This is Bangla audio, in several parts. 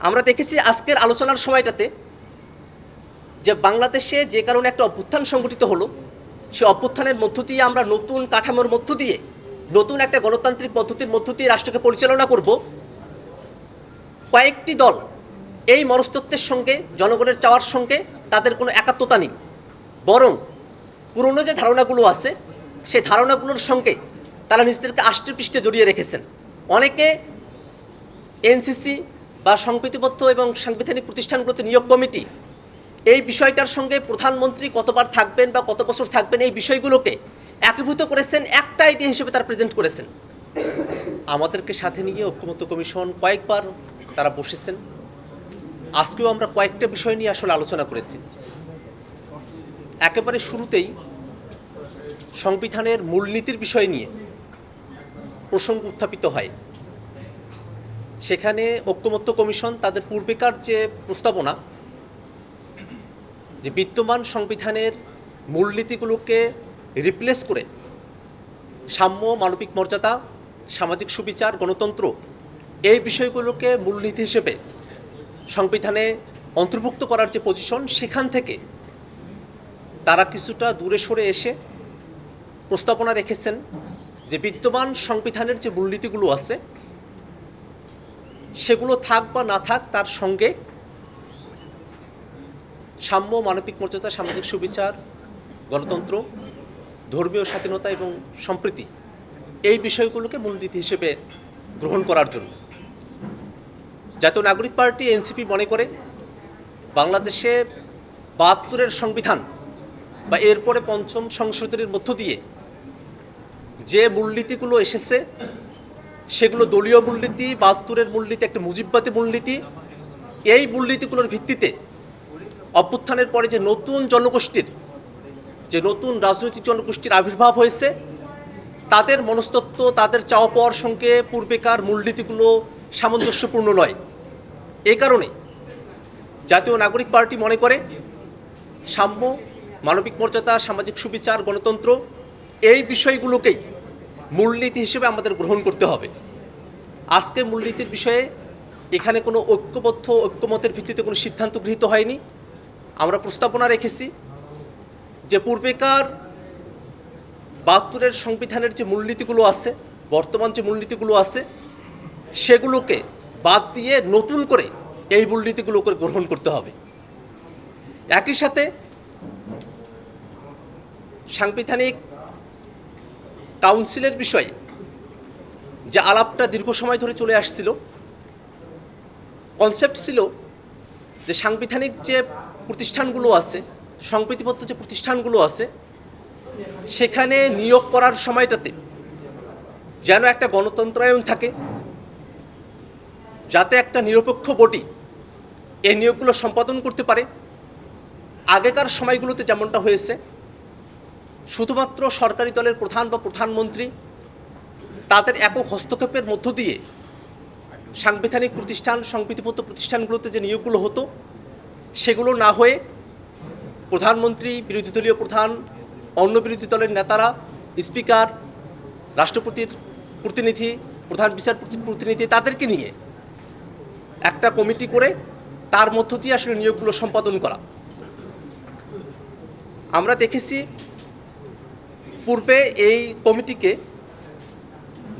আমরা দেখেছি আজকের আলোচনার সময়টাতে যে বাংলাদেশে যে কারণে একটা অভ্যুত্থান সংগঠিত হলো, সে অভ্যুত্থানের মধ্য দিয়ে আমরা নতুন কাঠামোর মধ্য দিয়ে, নতুন একটা গণতান্ত্রিক পদ্ধতির মধ্য দিয়ে রাষ্ট্রকে পরিচালনা করব। কয়েকটি দল এই মনস্তত্বের সঙ্গে, জনগণের চাওয়ার সঙ্গে তাদের কোনো একাত্মতা নেই। বরং পুরনো যে ধারণাগুলো আছে, সেই ধারণাগুলোর সঙ্গে তারা নিজেদেরকে আষ্টে পৃষ্ঠে জড়িয়ে রেখেছেন। অনেকে এনসিসি বা সংপ্রীতিবদ্ধ এবং সাংবিধানিক প্রতিষ্ঠানগুলোতে নিয়োগ কমিটি, এই বিষয়টার সঙ্গে প্রধানমন্ত্রী কতবার থাকবেন বা কত বছর থাকবেন এই বিষয়গুলোকে একীভূত করেছেন, একটা আইডিয়া হিসেবে তারা প্রেজেন্ট করেছেন। আমাদেরকে সাথে নিয়ে ঐক্যমত্য কমিশন কয়েকবার তারা বসেছেন। আজকেও আমরা কয়েকটা বিষয় নিয়ে আসলে আলোচনা করেছি। একেবারে শুরুতেই সংবিধানের মূলনীতির বিষয় নিয়ে প্রসঙ্গ উত্থাপিত হয়। সেখানে ঐক্যমত্য কমিশন তাদের পূর্বেকার যে প্রস্তাবনা, যে বিদ্যমান সংবিধানের মূলনীতিগুলোকে রিপ্লেস করে সাম্য, মানবিক মর্যাদা, সামাজিক সুবিচার, গণতন্ত্র, এই বিষয়গুলোকে মূলনীতি হিসেবে সংবিধানে অন্তর্ভুক্ত করার যে পজিশন সেখান থেকে তারা কিছুটা দূরে সরে এসে প্রস্তাবনা রেখেছেন যে বিদ্যমান সংবিধানের যে মূলনীতিগুলো আছে সেগুলো থাক বা না থাক, তার সঙ্গে সাম্য, মানবিক মর্যাদা, সামাজিক সুবিচার, গণতন্ত্র, ধর্মীয় স্বাধীনতা এবং সম্প্রীতি এই বিষয়গুলোকে মূলনীতি হিসেবে গ্রহণ করার জন্য। জাতীয় নাগরিক পার্টি, এনসিপি মনে করে বাংলাদেশে বাহাত্তরের সংবিধান বা এরপরে পঞ্চম সংশোধনীর মধ্য দিয়ে যে মূলনীতিগুলো এসেছে সেগুলো দলীয় মূলনীতি, বাহাত্তরের মূলনীতি, একটা মুজিববাদী মূলনীতি। এই মূলনীতিগুলোর ভিত্তিতে অভ্যুত্থানের পরে যে নতুন জনগোষ্ঠীর, যে নতুন রাজনৈতিক জনগোষ্ঠীর আবির্ভাব হয়েছে, তাদের মনস্তত্ত্ব তাদের চাওয়া পাওয়ার সঙ্গে পূর্বেকার মূলনীতিগুলো সামঞ্জস্যপূর্ণ নয়। এই কারণে জাতীয় নাগরিক পার্টি মনে করে, সাম্য, মানবিক মর্যাদা, সামাজিক সুবিচার, গণতন্ত্র, এই বিষয়গুলোকেই মূলনীতি হিসেবে আমাদের গ্রহণ করতে হবে। আজকে মূলনীতির বিষয়ে এখানে কোনো ঐক্যবদ্ধ, ঐক্যমতের ভিত্তিতে কোনো সিদ্ধান্ত গৃহীত হয়নি। আমরা প্রস্তাবনা রেখেছি যে পূর্বেকার বাহাত্তরের সংবিধানের যে মূলনীতিগুলো আছে, বর্তমান যে মূলনীতিগুলো আছে, সেগুলোকে বাদ দিয়ে নতুন করে এই মূলনীতিগুলোকে গ্রহণ করতে হবে। একই সাথে সাংবিধানিক কাউন্সিলের বিষয়ে যে আলাপটা দীর্ঘ সময় ধরে চলে আসছিল কনসেপ্ট ছিল যে সাংবিধানিক যে প্রতিষ্ঠানগুলো আছে সংপ্রীতিবদ্ধ যে প্রতিষ্ঠানগুলো আছে, সেখানে নিয়োগ করার সময়টাতে যেন একটা গণতন্ত্রায়ন থাকে, যাতে একটা নিরপেক্ষ বডি এই নিয়োগগুলো সম্পাদন করতে পারে। আগেকার সময়গুলোতে যেমনটা হয়েছে শুধুমাত্র সরকারি দলের প্রধান বা প্রধানমন্ত্রী, তাদের একক হস্তক্ষেপের মধ্য দিয়ে সাংবিধানিক প্রতিষ্ঠান, সংবিধিবদ্ধ প্রতিষ্ঠানগুলোতে যে নিয়োগগুলো হতো, সেগুলো না হয়ে প্রধানমন্ত্রী, বিরোধী দলীয় প্রধান, অন্য বিরোধী দলের নেতারা, স্পিকার, রাষ্ট্রপতির প্রতিনিধি, প্রধান বিচারপতির প্রতিনিধি, তাদেরকে নিয়ে একটা কমিটি করে তার মধ্য দিয়ে আসলে নিয়োগগুলো সম্পাদন করা। আমরা দেখেছি পূর্বে এই কমিটিকে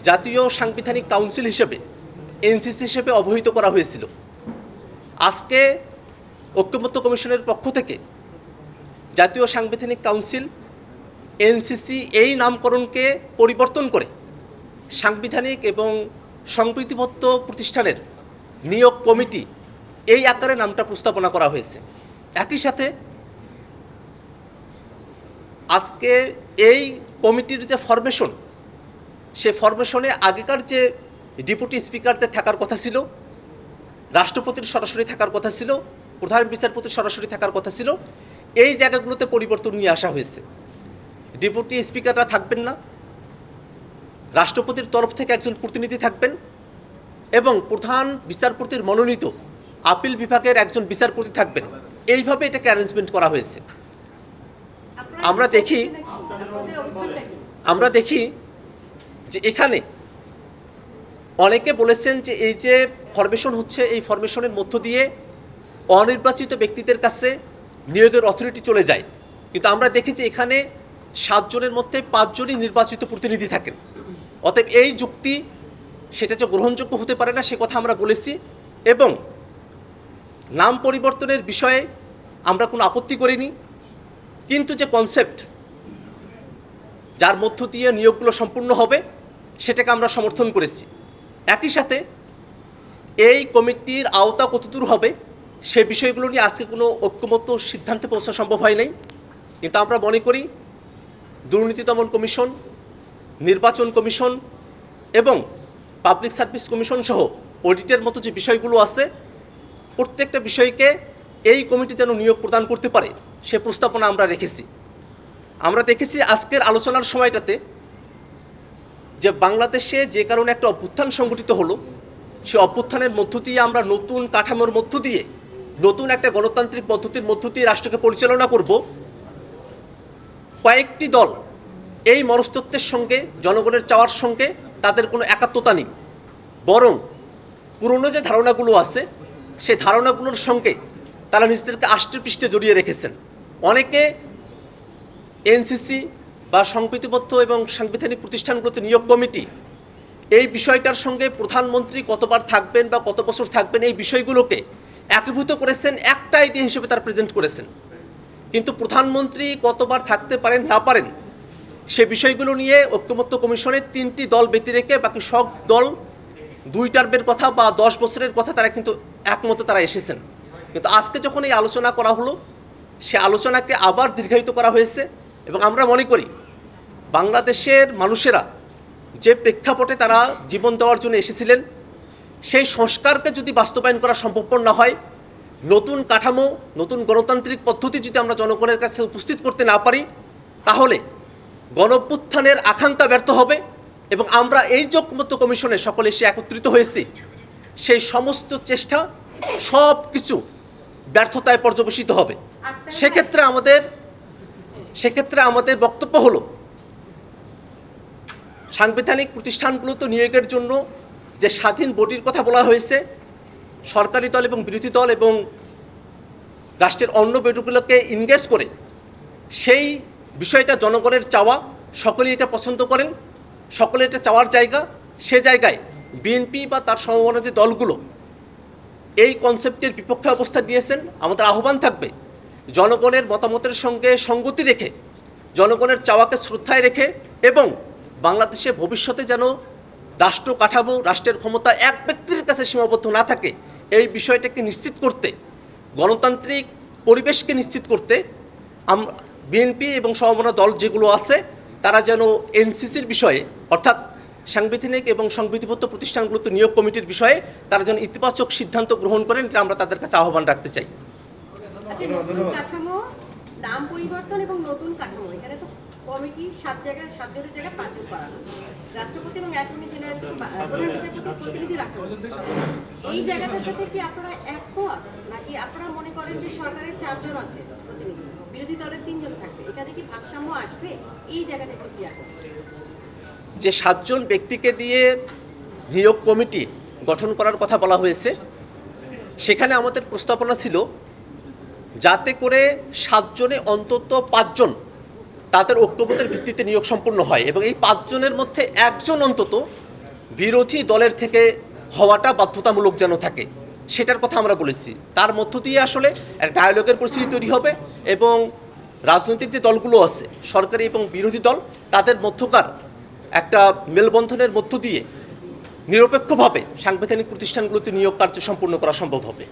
জাতীয় সাংবিধানিক কাউন্সিল হিসেবে, এনসিসি হিসেবে অবহিত করা হয়েছিল। আজকে ঐক্যমত্য কমিশনের পক্ষ থেকে জাতীয় সাংবিধানিক কাউন্সিল, এনসিসি এই নামকরণকে পরিবর্তন করে সাংবিধানিক এবং সংপ্রীতিবদ্ধ প্রতিষ্ঠানের নিয়োগ কমিটি এই আকারে নামটা প্রস্তাবনা করা হয়েছে। একই সাথে আজকে এই কমিটির যে ফরমেশন সে ফরমেশনে আগেকার যে ডেপুটি স্পিকারদের থাকার কথা ছিল, রাষ্ট্রপতির সরাসরি থাকার কথা ছিল, প্রধান বিচারপতির সরাসরি থাকার কথা ছিল, এই জায়গাগুলোতে পরিবর্তন নিয়ে আসা হয়েছে। ডেপুটি স্পিকাররা থাকবেন না, রাষ্ট্রপতির তরফ থেকে একজন প্রতিনিধি থাকবেন এবং প্রধান বিচারপতির মনোনীত, আপিল বিভাগের একজন বিচারপতি থাকবেন। এইভাবে এটাকে অ্যারেঞ্জমেন্ট করা হয়েছে। আমরা দেখি আমরা দেখি যে এখানে অনেকে বলেছেন যে এই যে ফরমেশন হচ্ছে, এই ফরমেশনের মধ্য দিয়ে অনির্বাচিত ব্যক্তিদের কাছে নিয়োগের অথরিটি চলে যায়। কিন্তু আমরা দেখেছি এখানে সাতজনের মধ্যে পাঁচজনই নির্বাচিত প্রতিনিধি থাকেন। অতএব এই যুক্তি সেটা যে গ্রহণযোগ্য হতে পারে না, সে কথা আমরা বলেছি। এবং নাম পরিবর্তনের বিষয়ে আমরা কোনো আপত্তি করিনি। কিন্তু যে কনসেপ্ট যার মধ্য দিয়ে নিয়োগগুলো সম্পূর্ণ হবে, সেটাকে আমরা সমর্থন করেছি। একই সাথে এই কমিটির আওতা কতদূর হবে, সে বিষয়গুলো নিয়ে আজকে কোনো ঐক্যমত সিদ্ধান্তে পৌঁছা সম্ভব হয় নাই। কিন্তু আমরা মনে করি দুর্নীতি দমন কমিশন, নির্বাচন কমিশন এবং পাবলিক সার্ভিস কমিশন সহ অডিটের মতো যে বিষয়গুলো আছে, প্রত্যেকটা বিষয়কে এই কমিটি যেন নিয়োগ প্রদান করতে পারে। সে প্রস্তাবনা আমরা রেখেছি। আমরা দেখেছি আজকের আলোচনার সময়টাতে যে বাংলাদেশে যে কারণে একটা অভ্যুত্থান সংগঠিত হলো, সে অভ্যুত্থানের মধ্য দিয়ে আমরা নতুন কাঠামোর মধ্য দিয়ে, নতুন একটা গণতান্ত্রিক পদ্ধতির মধ্য দিয়ে রাষ্ট্রকে পরিচালনা করব। কয়েকটি দল এই মনস্তত্বের সঙ্গে, জনগণের চাওয়ার সঙ্গে তাদের কোনো একাত্মতা নেই। বরং পুরনো যে ধারণাগুলো আছে সেই ধারণাগুলোর সঙ্গে তারা নিজেদেরকে আষ্টে পৃষ্ঠে জড়িয়ে রেখেছেন। অনেকে এনসিসি বা সংবিধিবদ্ধ এবং সাংবিধানিক প্রতিষ্ঠানগুলোতে নিয়োগ কমিটি, এই বিষয়টার সঙ্গে প্রধানমন্ত্রী কতবার থাকবেন বা কত বছর থাকবেন এই বিষয়গুলোকে একীভূত করেছেন, একটা আইডিয়া হিসেবে তারা প্রেজেন্ট করেছেন। কিন্তু প্রধানমন্ত্রী কতবার থাকতে পারেন, না পারেন, সে বিষয়গুলো নিয়ে ঐক্যমত্য কমিশনের তিনটি দল ব্যতি রেখে বাকি সব দল দুই টার্মের কথা বা দশ বছরের কথা তারা কিন্তু একমত তারা এসেছেন। কিন্তু আজকে যখন এই আলোচনা করা হলো সে আলোচনাকে আবার দীর্ঘায়িত করা হয়েছে এবং আমরা মনে করি বাংলাদেশের মানুষেরা যে প্রেক্ষাপটে তারা জীবন দেওয়ার জন্য এসেছিলেন, সেই সংস্কারকে যদি বাস্তবায়ন করা সম্ভবপর না হয়, নতুন কাঠামো, নতুন গণতান্ত্রিক পদ্ধতি যদি আমরা জনগণের কাছে উপস্থিত করতে না পারি, তাহলে গণপুত্থানের আকাঙ্ক্ষা ব্যর্থ হবে এবং আমরা এই যোগমত কমিশনে সকলে এসে একত্রিত হয়েছি। সেই সমস্ত চেষ্টা সব কিছু ব্যর্থতায় পর্যবেসিত হবে। সেক্ষেত্রে আমাদের সেক্ষেত্রে আমাদের বক্তব্য হলো, সাংবিধানিক প্রতিষ্ঠানগুলো তো নিয়োগের জন্য যে স্বাধীন বডির কথা বলা হয়েছে, সরকারি দল এবং বিরোধী দল এবং রাষ্ট্রের অন্য বেডগুলোকে ইনগেজ করে, সেই বিষয়টা জনগণের চাওয়া, সকলেই এটা পছন্দ করেন, সকলে এটা চাওয়ার জায়গা, সে জায়গায় বিএনপি বা তার সমমনা যে দলগুলো, এই কনসেপ্টের বিপক্ষে অবস্থা নিয়েছেন, আমাদের আহ্বান থাকবে। জনগণের মতামতের সঙ্গে সঙ্গতি রেখে, জনগণের চাওয়াকে শ্রদ্ধায় রেখে এবং বাংলাদেশে ভবিষ্যতে যেন রাষ্ট্র কাঠামো, রাষ্ট্রের ক্ষমতা এক ব্যক্তির কাছে সীমাবদ্ধ না থাকে, এই বিষয়টাকে নিশ্চিত করতে, গণতান্ত্রিক পরিবেশকে নিশ্চিত করতে বিএনপি এবং সমমনা দল যেগুলো আছে, তারা যেন এনসিসির বিষয়ে, অর্থাৎ সাংবিধানিক এবং সংবিধিবদ্ধ প্রতিষ্ঠানগুলোতে নিয়োগ কমিটির বিষয়ে, তারা যেন ইতিবাচক সিদ্ধান্ত গ্রহণ করেন, এটা আমরা তাদের কাছে আহ্বান রাখতে চাই। আচ্ছা নতুন কাঠামো নাম পরিবর্তন এবং নতুন কাঠামো। এখানে তো কমিটি সাত জায়গায় সাতজনের জায়গায় পাঁচজন করানো। রাষ্ট্রপতি এবং অ্যাটর্নি জেনারেল প্রধান বিচারপতির প্রতিনিধি রাখা এই জায়গাটার সাথে কি আপনারা একমত? নাকি আপনারা মনে করেন যে সরকারের চারজন আছে প্রতিনিধি? বিরোধী দলের তিনজন থাকবে। এখানে কি ভারসাম্য আসবে? এই জায়গাটা একটু ক্লিয়ার যে সাতজন ব্যক্তিকে দিয়ে নিয়োগ কমিটি গঠন করার কথা বলা হয়েছে সেখানে আমাদের প্রস্তাবনা ছিল যাতে করে সাতজনে অন্তত পাঁচজন তাদের ঐক্যবোধের ভিত্তিতে নিয়োগ সম্পূর্ণ হয় এবং এই পাঁচজনের মধ্যে একজন অন্তত বিরোধী দলের থেকে হওয়াটা বাধ্যতামূলক যেন থাকে, সেটার কথা আমরা বলেছি। তার মধ্য দিয়ে আসলে এক ডায়ালগের পরিস্থিতি তৈরি হবে এবং রাজনৈতিক যে দলগুলো আছে, সরকারি এবং বিরোধী দল, তাদের মধ্যকার একটা মেলবন্ধনের মধ্য দিয়ে নিরপেক্ষভাবে সাংবিধানিক প্রতিষ্ঠানগুলোতে নিয়োগ কার্য সম্পূর্ণ করা সম্ভব হবে।